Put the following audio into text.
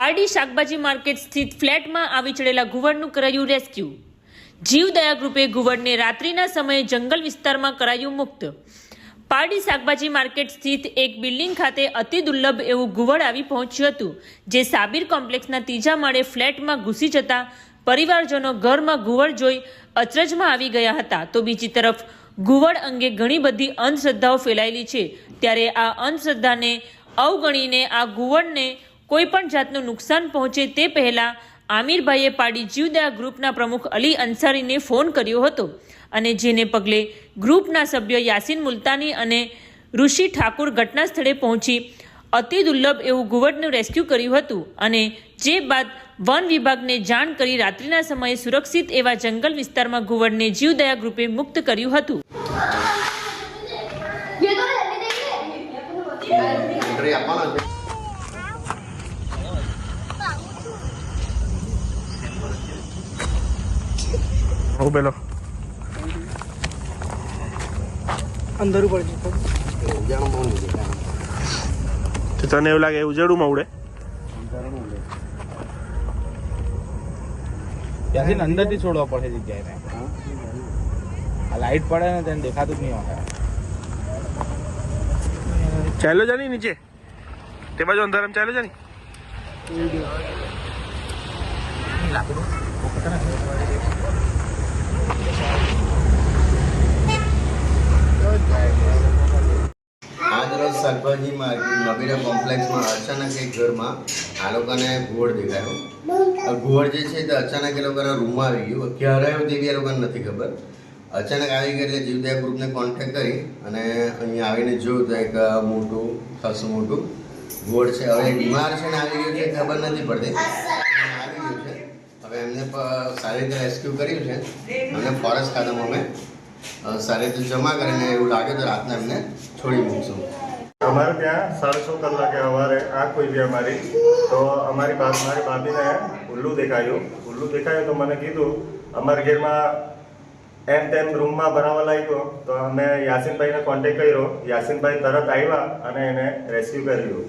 પારડી શાકભાજી માર્કેટ સ્થિત ફ્લેટમાં આવી ચડેલા ઘુવડનું કરાયું રેસ્ક્યુ. જીવદયા ગ્રુપે ઘુવડને રાત્રિના સમયે જંગલ વિસ્તારમાં કરાયું મુક્ત. પારડી શાકભાજી માર્કેટ સ્થિત એક બિલ્ડિંગ ખાતે અતિ દુર્લભ એવું ઘુવડ આવી પહોંચ્યું હતું, જે સાબિર કોમ્પ્લેક્સના ત્રીજા માળે ફ્લેટમાં ઘૂસી જતા પરિવારજનો ઘરમાં ઘુવડ જોઈ અચરજમાં આવી ગયા હતા. તો બીજી તરફ, ઘુવડ અંગે ઘણી બધી અંધશ્રદ્ધાઓ ફેલાયેલી છે. ત્યારે આ અંધશ્રદ્ધાને અવગણીને આ ઘુવડને કોઈપણ જાતનું નુકસાન પહોંચે તે પહેલાં આમિરભાઈએ પાડી જીવદયા ગ્રુપના પ્રમુખ અલી અંસારીને ફોન કર્યો હતો અને જેને પગલે ગ્રુપના સભ્ય યાસીન મુલતાની અને ઋષિ ઠાકુર ઘટના સ્થળે પહોંચી અતિ દુર્લભ એવું ઘુવડનું રેસ્ક્યુ કર્યું હતું અને જે બાદ વન વિભાગને જાણ કરી રાત્રિના સમયે સુરક્ષિત એવા જંગલ વિસ્તારમાં ઘુવડને જીવદયા ગ્રુપે મુક્ત કર્યું હતું. આપવાનો ઉભેલો અંદર ઉપર. તો તને એવું લાગે ઉજળુમાં ઉડે? ત્યાંથી અંદરથી છોડવા પડે જગ્યાએ આ લાઈટ પડે ને તેને દેખાતું જ નહીં હોય. ચાલ્યો જાની નીચે. તે બાજુ અંધારામાં ચાલ્યો જા ની. શાકભાજી માર્કેટ નબીરા કોમ્પ્લેક્સમાં અચાનક એક ઘરમાં આ લોકોને ઘુવડ દેખાયો. આ ઘુવડ જે છે તે અચાનક એ લોકોના રૂમમાં આવી ગયું. ક્યારે આવ્યું તેવી એ લોકોને નથી ખબર. અચાનક આવી ગઈ એટલે જીવદયા ગ્રુપને કોન્ટેક્ટ કરી અને અહીંયા આવીને જોયું તો એક મોટું ખાસું મોટું ઘુવડ છે. હવે બીમાર છે ને આવી ગયું છે ખબર નથી પડતી. આવી ગયું છે. હવે એમને સારી રીતે રેસ્ક્યુ કર્યું છે. અને ફોરેસ્ટ ખાતામાં અમે સારી રીતે જમા કરીને એવું લાગે તો રાતના એમને છોડી મૂકશું. અમારે ત્યાં સાડા છ કલાકે સવારે આંખ ખુલી અમારી. તો અમારી મારી ભાભીને ઉલ્લુ દેખાયું. ઉલ્લુ દેખાયું તો મને કીધું, અમારા ઘેરમાં એમ તેમ રૂમમાં ભરાવા લાગ્યો. તો અમે યાસીનભાઈને કોન્ટેક કર્યો. યાસીનભાઈ તરત આવ્યા અને એને રેસ્ક્યુ કર્યું.